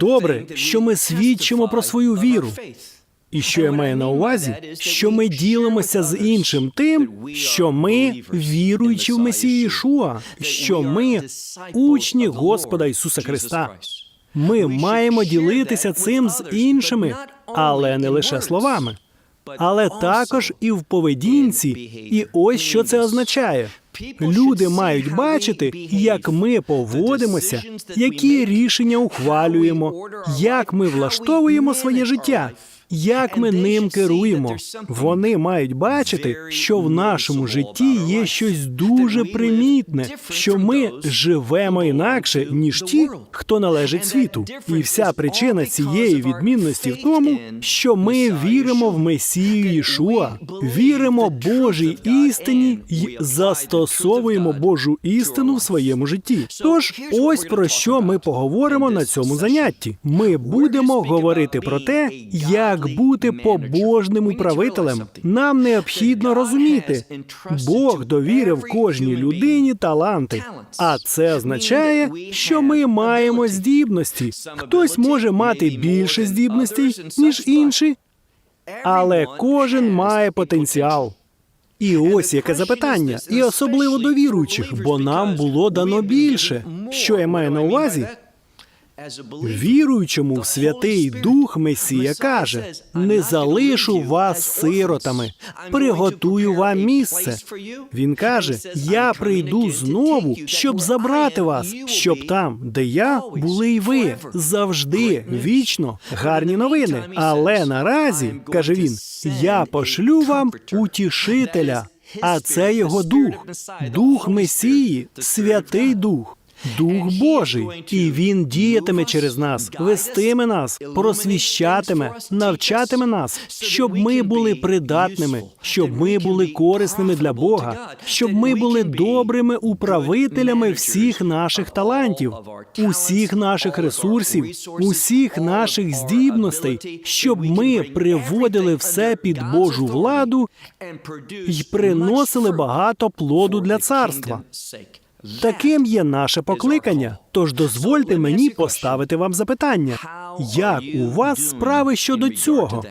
Добре, що ми свідчимо про свою віру. І що я маю на увазі, що ми ділимося з іншим тим, що ми віруючи в Месію Ішуа, що ми учні Господа Ісуса Христа. Ми маємо ділитися цим з іншими, але не лише словами, але також і в поведінці. І ось що це означає. Люди мають бачити, як ми поводимося, які рішення ухвалюємо, як ми влаштовуємо своє життя. Як ми ним керуємо, вони мають бачити, що в нашому житті є щось дуже примітне, що ми живемо інакше ніж ті, хто належить світу. І вся причина цієї відмінності в тому, що ми віримо в Месію Ішуа, віримо Божій істині і застосовуємо Божу істину в своєму житті. Тож, ось про що ми поговоримо на цьому занятті. Ми будемо говорити про те, як бути побожним управителем. Нам необхідно розуміти, Бог довірив кожній людині таланти, а це означає, що ми маємо здібності. Хтось може мати більше здібностей ніж інші, але кожен має потенціал. І ось яке запитання, і особливо до віруючих, бо нам було дано більше. Що я маю на увазі? Віруючому в Святий Дух Месія каже: не залишу вас сиротами, приготую вам місце. Він каже: Я прийду знову, щоб забрати вас, щоб там, де я, були й ви завжди вічно гарні новини. Але наразі каже він: я пошлю вам утішителя, а це його дух, дух Месії, Святий Дух. Дух Божий, і він діятиме через нас, вестиме нас, просвіщатиме, навчатиме нас, щоб ми були придатними, щоб ми були корисними для Бога, щоб ми були добрими управителями всіх наших талантів, усіх наших ресурсів, усіх наших здібностей, щоб ми приводили все під Божу владу і приносили багато плоду для царства. Таким є наше покликання. Тож дозвольте мені поставити вам запитання: як у вас справи щодо цього?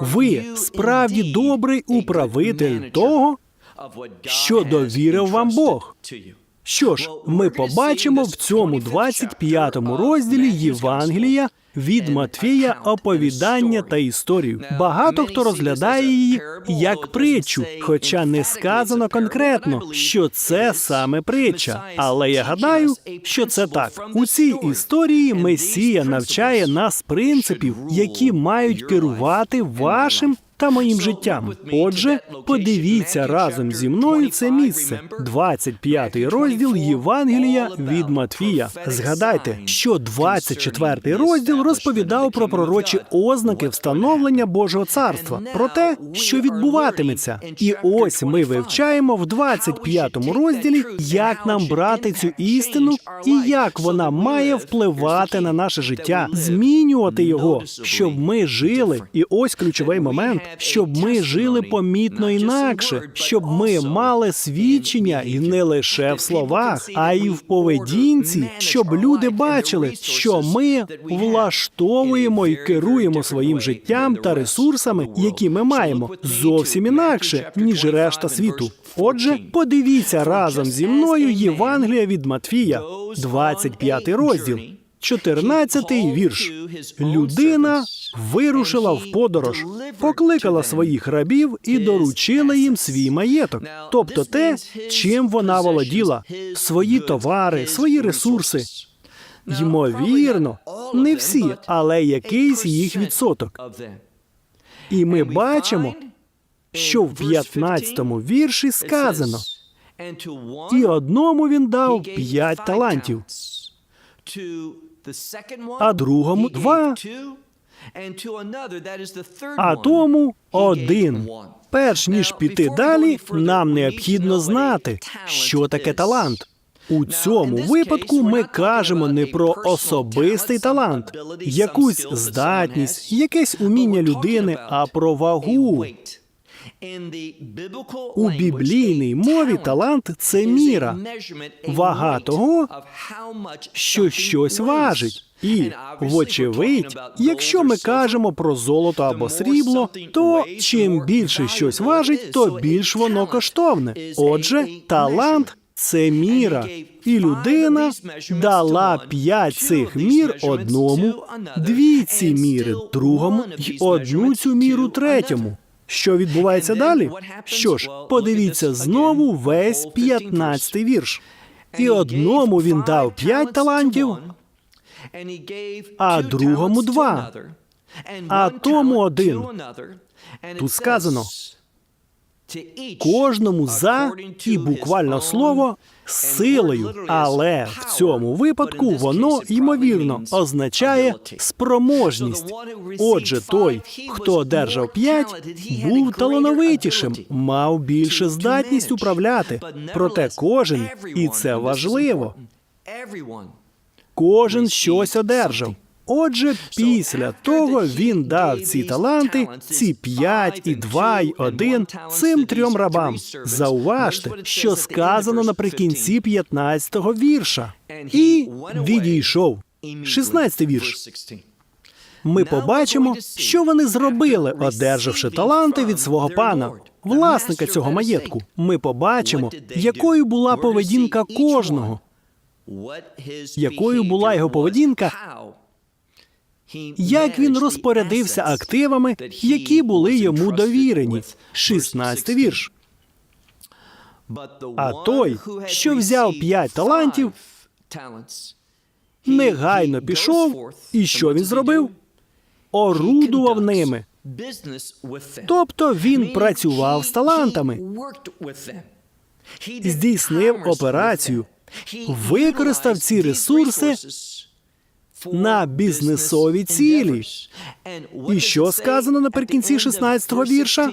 Ви справді добрий управитель того, що довірив вам Бог. Що ж, ми побачимо в цьому 25-му розділі Євангелія від Матфія оповідання та історію. Багато хто розглядає її як притчу, хоча не сказано конкретно, що це саме притча. Але я гадаю, що це так. У цій історії Месія навчає нас принципів, які мають керувати вашим. Та моїм життям. Отже, подивіться разом зі мною це місце, 25-й розділ Євангелія від Матфія. Згадайте, що 24-й розділ розповідав про пророчі ознаки встановлення Божого царства, про те, що відбуватиметься. І ось ми вивчаємо в 25-му розділі, як нам брати цю істину і як вона має впливати на наше життя, змінювати його, щоб ми жили. І ось ключовий момент щоб ми жили помітно інакше, щоб ми мали свідчення і не лише в словах, а й в поведінці, щоб люди бачили, що ми влаштовуємо і керуємо своїм життям та ресурсами, які ми маємо, зовсім інакше ніж решта світу. Отже, подивіться разом зі мною Євангелія від Матфія, 25 розділ. 14-й вірш. Людина вирушила в подорож, покликала своїх рабів і доручила їм свій маєток, тобто те, чим вона володіла, свої товари, свої ресурси. Ймовірно, не всі, але якийсь їх відсоток. І ми бачимо, що в 15-му вірші сказано, і одному він дав п'ять талантів, а другому два, а тому один. Перш ніж піти далі, нам необхідно знати, що таке талант. У цьому випадку ми кажемо не про особистий талант, якусь здатність, якесь уміння людини, а про вагу. У біблійній мові талант це міра, вага того, що щось важить. І, вочевидь, якщо ми кажемо про золото або срібло, то чим більше щось важить, то більш воно коштовне. Отже, талант це міра, і людина дала п'ять цих мір одному, дві ці міри другому й одну цю міру третьому. Що відбувається далі? Що ж, подивіться знову весь 15-й вірш. І одному він дав п'ять талантів, а другому два, а тому один. Тут сказано, кожному за і буквально слово силою, але в цьому випадку воно ймовірно означає спроможність. Отже, той, хто одержав п'ять, був талановитішим, мав більше здатність управляти. Проте кожен, і це важливо, кожен щось одержав. Отже, після того він дав ці таланти, ці п'ять і два, і один цим трьом рабам. Зауважте, що сказано наприкінці 15-го вірша. І відійшов. 16-й вірш. Ми побачимо, що вони зробили, одержавши таланти від свого пана, власника цього маєтку. Ми побачимо, якою була поведінка кожного, якою була його поведінка, як він розпорядився активами, які були йому довірені. 16 вірш. А той, що взяв п'ять талантів, Негайно пішов, і що він зробив? Орудував ними. Тобто він працював з талантами, здійснив операцію, використав ці ресурси на бізнесові цілі. І що сказано наприкінці 16-го вірша?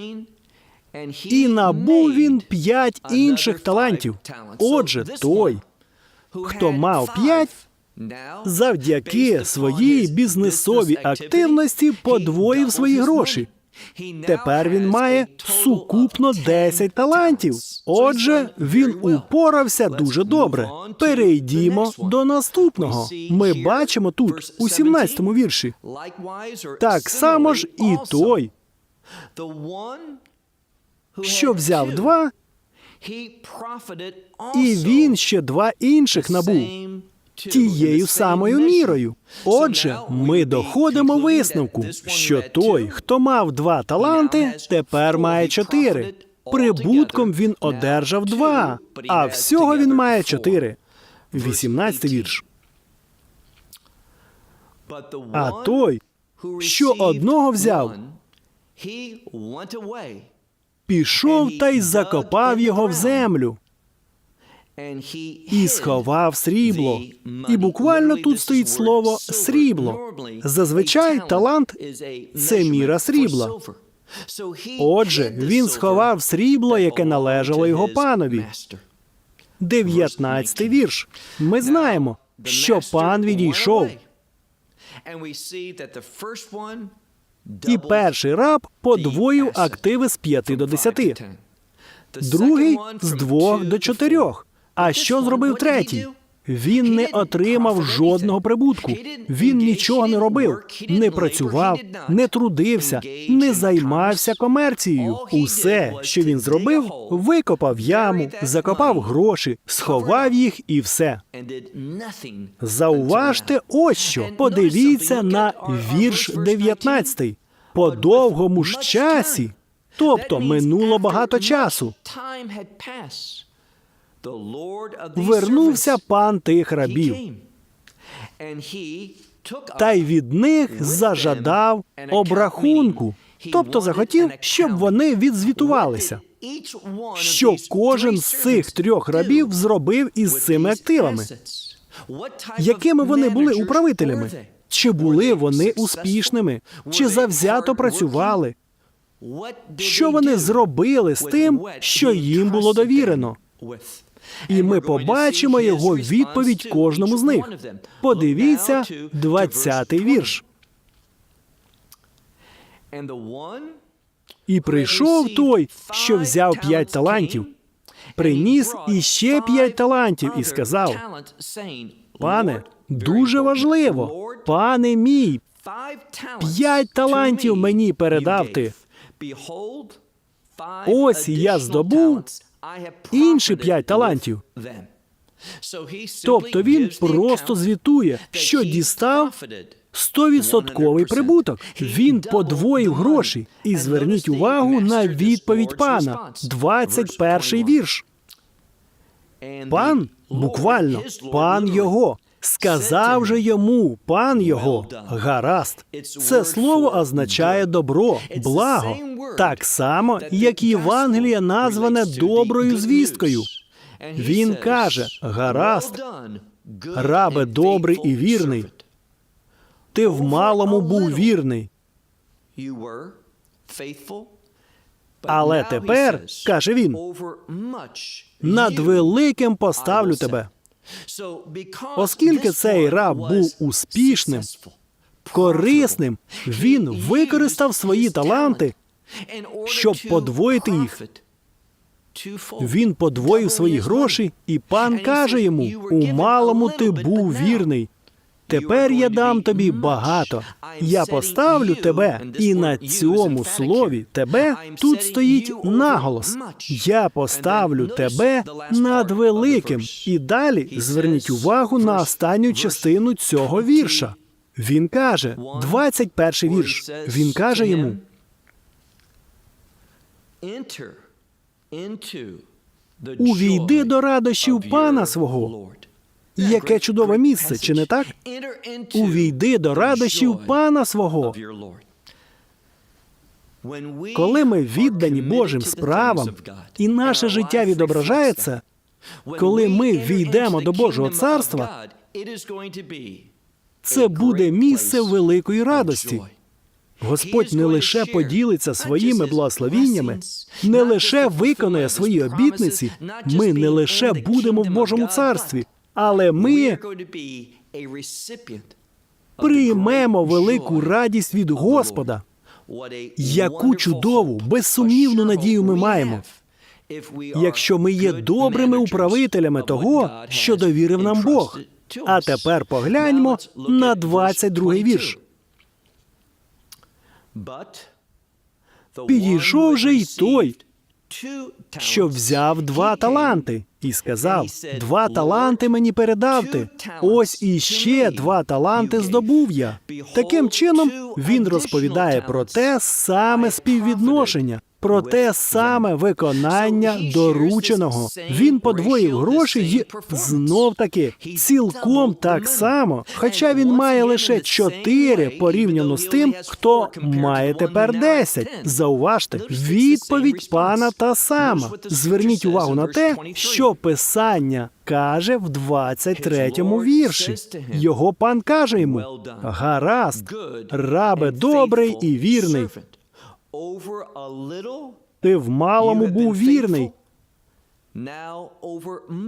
І набув він п'ять інших талантів. Отже, той, хто мав п'ять, завдяки своїй бізнесовій активності подвоїв свої гроші. Тепер він має сукупно 10 талантів. Отже, він упорався дуже добре. Перейдімо до наступного. Ми бачимо тут, у 17-му вірші. Так само ж і той, що взяв два, і він ще два інших набув тією самою мірою. Отже, ми доходимо висновку, що той, хто мав два таланти, тепер має чотири. Прибутком він одержав два, а всього він має чотири. 18 вірш. А той, що одного взяв, пішов та й закопав його в землю і сховав срібло. І буквально тут стоїть слово срібло. Зазвичай талант це міра срібла. Отже, він сховав срібло, яке належало його панові. 19 вірш. Ми знаємо, що пан відійшов, і перший раб подвоїв активи з 5 до 10, другий з 2 до 4. А що зробив третій? Він не отримав жодного прибутку. Він нічого не робив, не працював, не трудився, не займався комерцією. Усе, що він зробив, викопав яму, закопав гроші, сховав їх і все. Зауважте, ось що. Подивіться на вірш 19. По довгому ж часі, тобто минуло багато часу. Вернувся пан тих рабів, та й від них зажадав обрахунку. Тобто захотів, щоб вони відзвітувалися, що кожен з цих трьох рабів зробив із цими активами. Якими вони були управителями? Чи були вони успішними? Чи завзято працювали? Що вони зробили з тим, що їм було довірено? І ми побачимо його відповідь кожному з них. Подивіться 20-й вірш. І прийшов той, що взяв п'ять талантів, приніс іще п'ять талантів і сказав: Пане, дуже важливо, пане мій, п'ять талантів мені передав ти. Ось я здобув інші п'ять талантів. Тобто він просто звітує, що дістав стовідсотковий прибуток. Він подвоїв гроші. І зверніть увагу на відповідь пана, 21-й вірш. Пан, буквально, пан його. Сказав же йому пан його гаразд. Це слово означає добро, благо, так само, як і Євангеліє назване доброю звісткою. Він каже: гаразд, рабе добрий і вірний. Ти в малому був вірний. Але тепер, каже він, над великим поставлю тебе. Оскільки цей раб був успішним, Корисним він використав свої таланти, щоб подвоїти їх. Він подвоїв свої гроші, і пан каже йому: у малому ти був вірний. Тепер я дам тобі багато. Я поставлю тебе, і на цьому слові тебе тут стоїть наголос. Я поставлю тебе над великим. І далі зверніть увагу на останню частину цього вірша. Він каже, 21 вірш. Він каже йому: увійди до радощів пана свого. Яке чудове місце, чи не так? Увійди до радощів пана свого. Коли ми віддані Божим справам, і наше життя відображається, коли ми війдемо до Божого царства, Це буде місце великої радості. Господь не лише поділиться своїми благословіннями, не лише виконує свої обітниці. Ми не лише будемо в Божому царстві, але ми приймемо велику радість від Господа. Яку чудову, безсумнівну надію ми маємо, якщо ми є добрими управителями того, що довірив нам Бог. А тепер погляньмо на 22-й вірш. Підійшов же й той, що взяв два таланти, і сказав: Два таланти мені передав ти. Ось іще два таланти здобув я. Таким чином він розповідає про те саме співвідношення, про те саме виконання дорученого. Він подвоїв гроші й знов таки цілком так само, хоча він має лише чотири порівняно з тим, хто має тепер десять. Зауважте, відповідь пана та сама. Зверніть увагу на те, що писання каже в 23-му вірші. Його пан каже йому: гаразд, рабе добрий і вірний. Ти в малому був вірний.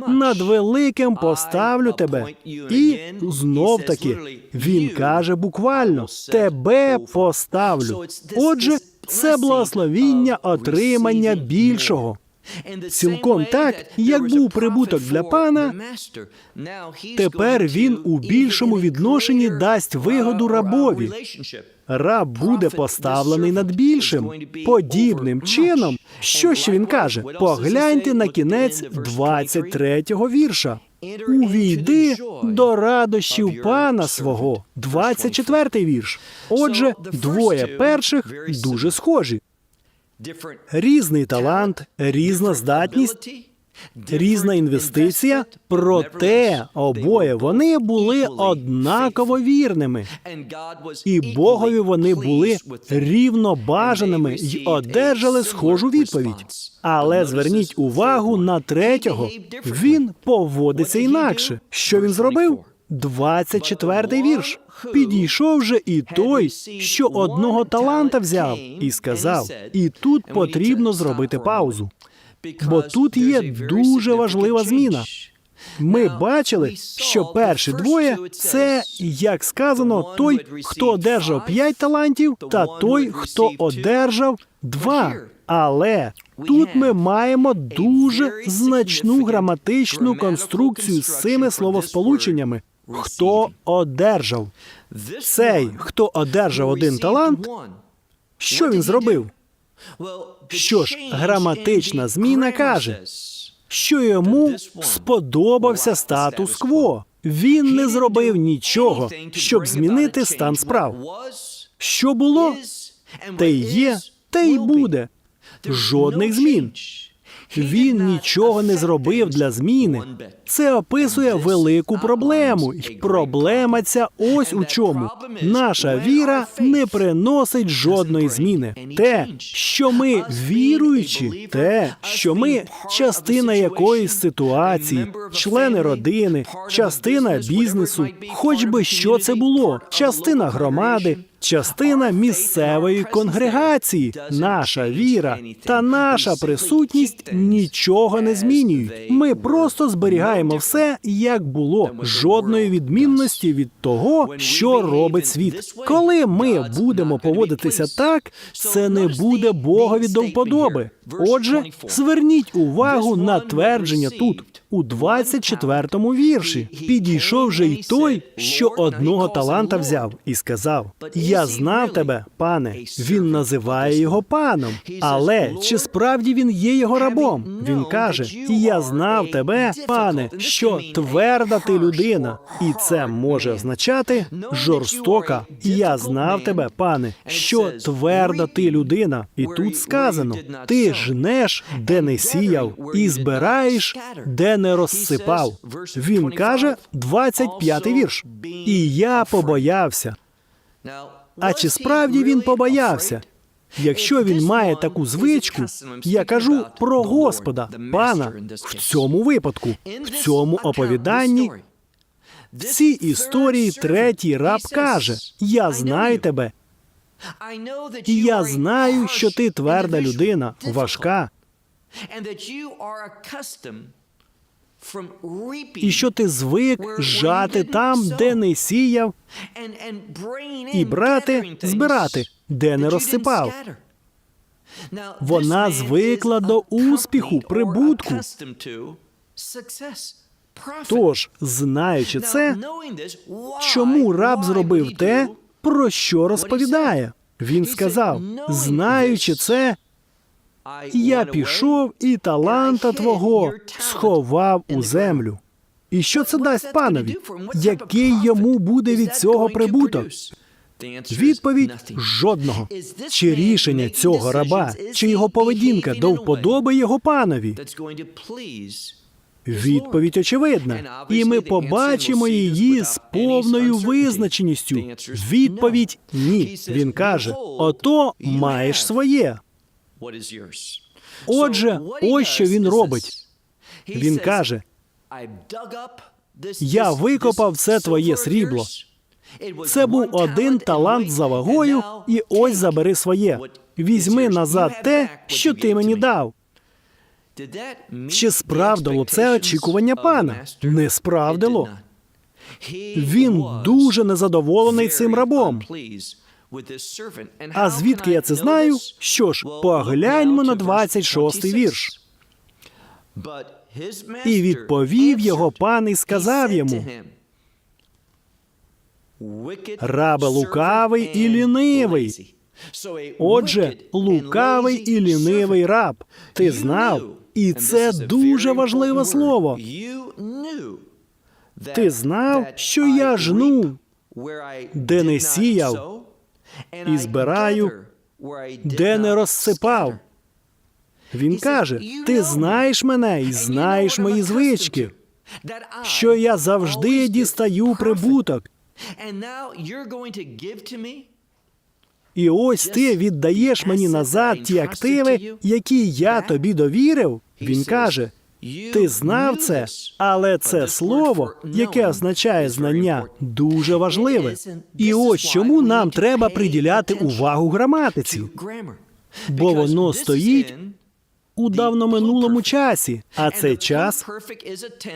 Над великим поставлю тебе. І знов таки він каже буквально: тебе поставлю. Отже, це благословіння отримання більшого. Цілком так, як був прибуток для пана, тепер він у більшому відношенні дасть вигоду рабові. Раб буде поставлений над більшим. Подібним чином, що ще він каже? Погляньте на кінець 23-го вірша. Увійди до радощів пана свого. 24-й вірш. Отже, двоє перших дуже схожі. Різний талант, різна здатність, Різна інвестиція, проте обоє вони були однаково вірними. І Богові вони були рівно бажаними й одержали схожу відповідь. Але зверніть увагу на третього. Він поводиться інакше. Що він зробив? 24-й вірш. Підійшов же і той, що одного таланта взяв, і сказав: і тут потрібно зробити паузу. Бо тут є дуже важлива зміна. Ми бачили, що перші двоє це, як сказано, той, хто одержав п'ять талантів, та той, хто одержав два. Але тут ми маємо дуже значну граматичну конструкцію з цими словосполученнями. Хто одержав? Цей, хто одержав один талант, Що він зробив? що ж, граматична зміна каже, Що йому сподобався статус-кво. Він не зробив нічого, щоб змінити стан справ. Що було, те й є, те й буде. Жодних змін. Він нічого не зробив для зміни. Це описує велику проблему. І проблема ця ось у чому. Наша віра не приносить жодної зміни. Те, що ми віруючі, те, що ми частина якоїсь ситуації, члени родини, частина бізнесу, хоч би що це було, частина громади. Частина місцевої конгрегації, наша віра та наша присутність нічого не змінюють. Ми просто зберігаємо все, як було, жодної відмінності від того, що робить світ. Коли ми будемо поводитися так, це не буде Богові до вподоби. Отже, зверніть увагу на твердження тут, у 24-му вірші. Підійшов же й той, що одного таланта взяв, і сказав: Я знав тебе, пане. Він називає його паном. Але чи справді він є його рабом? Він каже: я знав тебе, пане, що тверда ти людина, і це може означати жорстока. Я знав тебе, пане, що тверда ти людина. І тут сказано: ти жнеш, де не сіяв, і збираєш, де не розсипав. Він каже, 25-й вірш. І я побоявся. А чи справді він побоявся? Якщо він має таку звичку, я кажу про Господа, пана, в цьому випадку, в цьому оповіданні, в цій історії третій раб каже: Я знаю тебе, і я знаю, що ти тверда людина, важка, і що ти звик жати там, де не сіяв, і брати, збирати, де не розсипав. Вона звикла до успіху, прибутку. Тож, знаючи це, чому раб зробив те, про що розповідає? Він сказав: знаючи це, я пішов і таланта твого сховав у землю. І що це дасть панові? Який йому буде від цього прибуток? Відповідь жодного. Чи рішення цього раба, чи його поведінка до вподоби його панові? Відповідь очевидна, і ми побачимо її з повною визначеністю. Відповідь ні. Він каже: ото маєш своє. Отже, ось що він робить. Він каже: Я викопав це твоє срібло. це був один талант за вагою, і ось забери своє. Візьми назад те, що ти мені дав. Чи справдило це очікування пана? Не справдило. Він дуже незадоволений цим рабом. А звідки я це знаю? Що ж, погляньмо на 26-й вірш. І відповів його пан і сказав йому: Рабе лукавий і лінивий. Отже, лукавий і лінивий раб. Ти знав, і це дуже важливе слово. Ти знав, що я жну, де не сіяв, і збираю, де не розсипав. Він каже: Ти знаєш мене і знаєш мої звички, що я завжди дістаю прибуток. І ось ти віддаєш мені назад ті активи, які я тобі довірив. Він каже: Ти знав це, але це слово, яке означає знання, дуже важливе. І ось чому нам треба приділяти увагу граматиці, бо воно стоїть у давноминулому часі, а це час,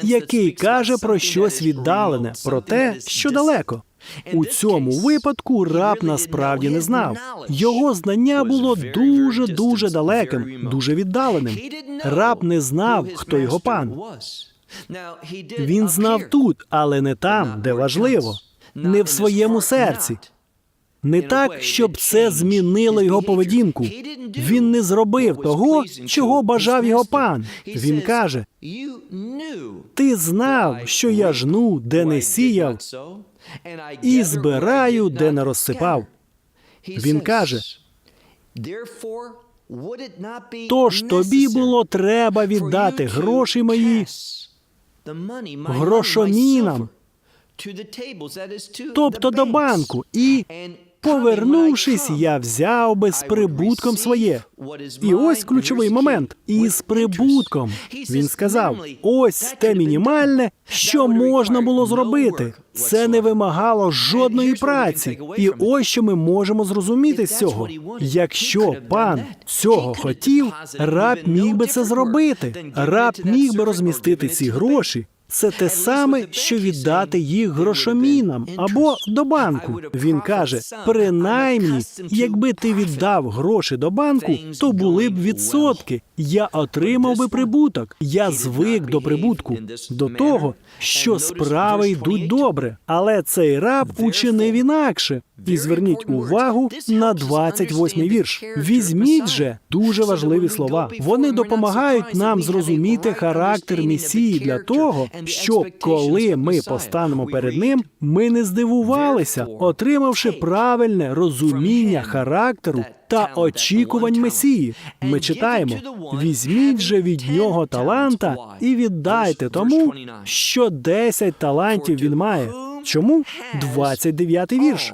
який каже про щось віддалене, про те, що далеко. У цьому випадку раб насправді не знав. Його знання було дуже дуже далеким, дуже віддаленим. Раб не знав, хто його пан. Він знав тут, але не там, де важливо, не в своєму серці. Не так, щоб це змінило його поведінку. Він не зробив того, чого бажав його пан. Він каже: Ти знав, що я жну, де не сіяв, і збираю, де не розсипав. Він каже: Тож тобі було треба віддати гроші мої грошомінам, тобто до банку, і Повернувшись, я взяв би з прибутком своє. І ось ключовий момент. І з прибутком. Він сказав: ось те мінімальне, що можна було зробити. Це не вимагало жодної праці. І ось що ми можемо зрозуміти з цього. Якщо пан цього хотів, раб міг би це зробити. Раб міг би розмістити ці гроші. Це те саме, що віддати їх грошомінам або до банку. Він каже: принаймні, якби ти віддав гроші до банку, то були б відсотки. Я отримав би прибуток. Я звик до прибутку, до того, що справи йдуть добре. Але цей раб учинив інакше. І зверніть увагу на 28-й вірш. Візьміть же дуже важливі слова. Вони допомагають нам зрозуміти характер Месії для того, щоб коли ми постанемо перед ним, ми не здивувалися, отримавши правильне розуміння характеру та очікувань Месії. Ми читаємо: візьміть же від нього таланта і віддайте тому, що 10 талантів він має. Чому 29-й вірш?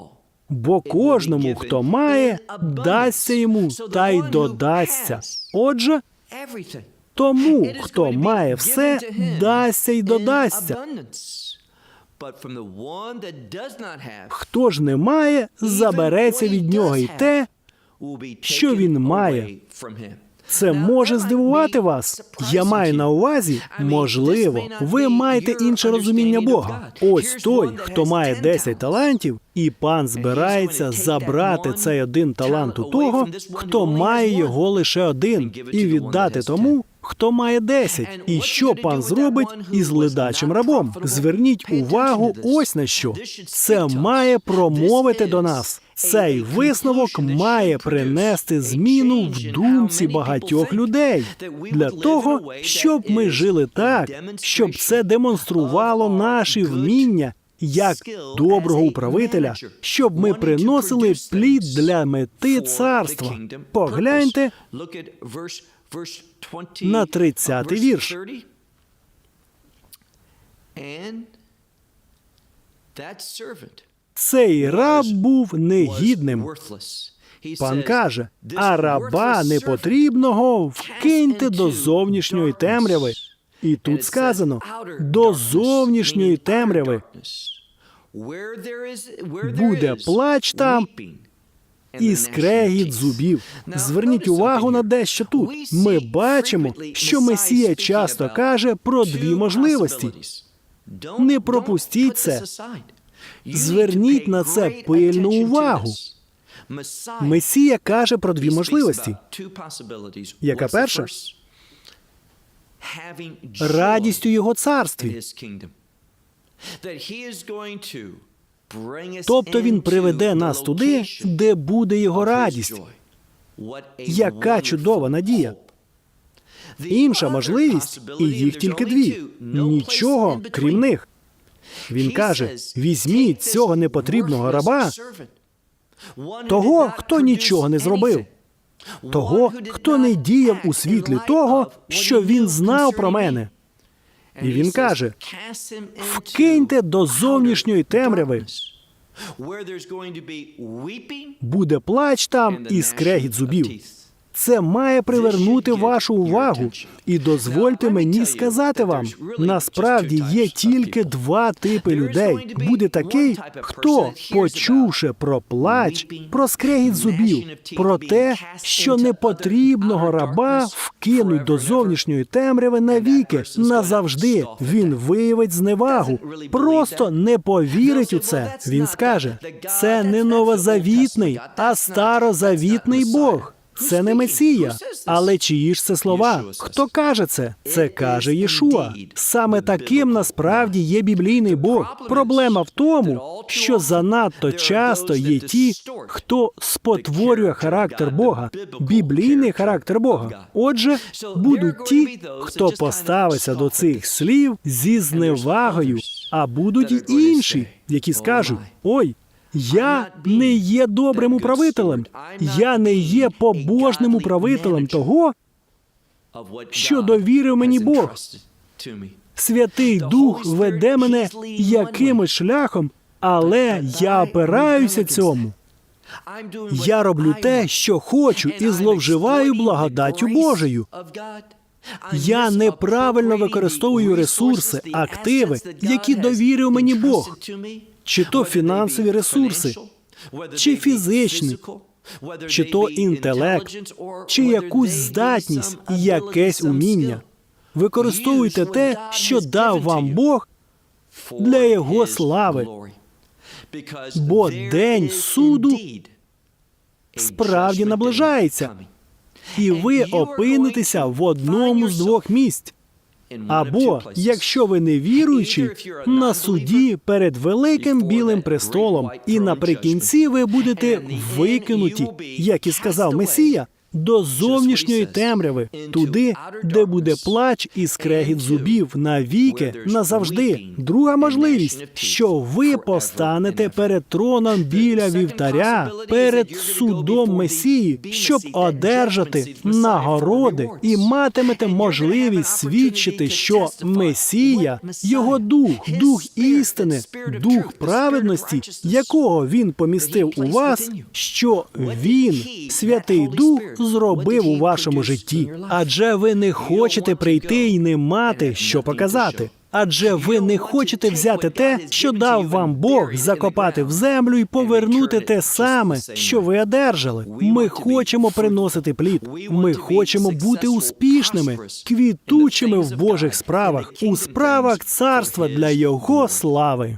Бо кожному, хто має, дасться йому та й додасться. Отже, тому, хто має все, дасться й додасться. Хто ж не має, забереться від нього й те, що він має. Це може здивувати вас. Я маю на увазі, можливо, ви маєте інше розуміння Бога. Ось той, хто має 10 талантів, і пан збирається забрати цей один талант у того, хто має його лише один, і віддати тому. Хто має 10? І що пан зробить із ледачим рабом? Зверніть увагу ось на що. Це має промовити до нас. Цей висновок має принести зміну в думці багатьох людей для того, щоб ми жили так, щоб це демонструвало наші вміння як доброго управителя, щоб ми приносили плід для мети царства. Погляньте на 30-й вірш. Цей раб був негідним. Пан каже, а раба непотрібного вкиньте до зовнішньої темряви. І тут сказано до зовнішньої темряви. Буде плач там і скрегіт зубів. Зверніть увагу на дещо тут. Ми бачимо, що Месія часто каже про дві можливості. Не пропустіть це. Зверніть на це пильну увагу. Месія каже про дві можливості. Яка перша? Радість у його царстві. Тобто він приведе нас туди, де буде його радість. Яка чудова надія. Інша можливість, і їх тільки дві. Нічого крім них. Він каже: візьміть цього непотрібного раба, того, хто нічого не зробив. того, хто не діяв у світлі того, що він знав про мене. І він каже: вкиньте до зовнішньої темряви, буде плач там і скрегіт зубів. Це має привернути вашу увагу. І дозвольте мені сказати вам: насправді є тільки два типи людей. Буде такий, хто, почувши про плач, про скрегіт зубів, про те, що непотрібного раба вкинуть до зовнішньої темряви навіки, назавжди. Він виявить зневагу, просто не повірить у це. Він скаже: це не новозавітний, а старозавітний Бог. Це не Месія, але чиї ж це слова? Хто каже це? Це каже Єшуа. Саме таким насправді є біблійний Бог. Проблема в тому, що занадто часто є ті, хто спотворює характер Бога, біблійний характер Бога. Отже, будуть ті, хто поставиться до цих слів зі зневагою, а будуть і інші, які скажуть: ой. Я не є добрим управителем. Я не є побожним управителем того, що довірив мені Бог. Святий Дух веде мене якимось шляхом, але я опираюся цьому. Я роблю те, що хочу, і зловживаю благодаттю Божою. Я неправильно використовую ресурси, активи, які довірив мені Бог. Чи то фінансові ресурси, чи фізичні, чи то інтелект, чи якусь здатність, якесь уміння. Використовуйте те, що дав вам Бог для Його слави. Бо день суду справді наближається, і ви опинитеся в одному з двох місць. Або, якщо ви не віруючий, на суді перед великим білим престолом, і наприкінці ви будете викинуті, як і сказав Месія, до зовнішньої темряви, туди, де буде плач і скрегіт зубів навіки, назавжди. Друга можливість, що ви постанете перед троном біля вівтаря, перед судом Месії, щоб одержати нагороди і матимете можливість свідчити, що Месія, його дух, дух істини, дух праведності, якого він помістив у вас, що він, святий дух, зробив у вашому житті. Адже ви не хочете прийти і не мати що показати. Адже ви не хочете взяти те, що дав вам Бог, закопати в землю і повернути те саме, що ви одержали. Ми хочемо приносити плід. Ми хочемо бути успішними, квітучими в Божих справах, у справах царства для Його слави.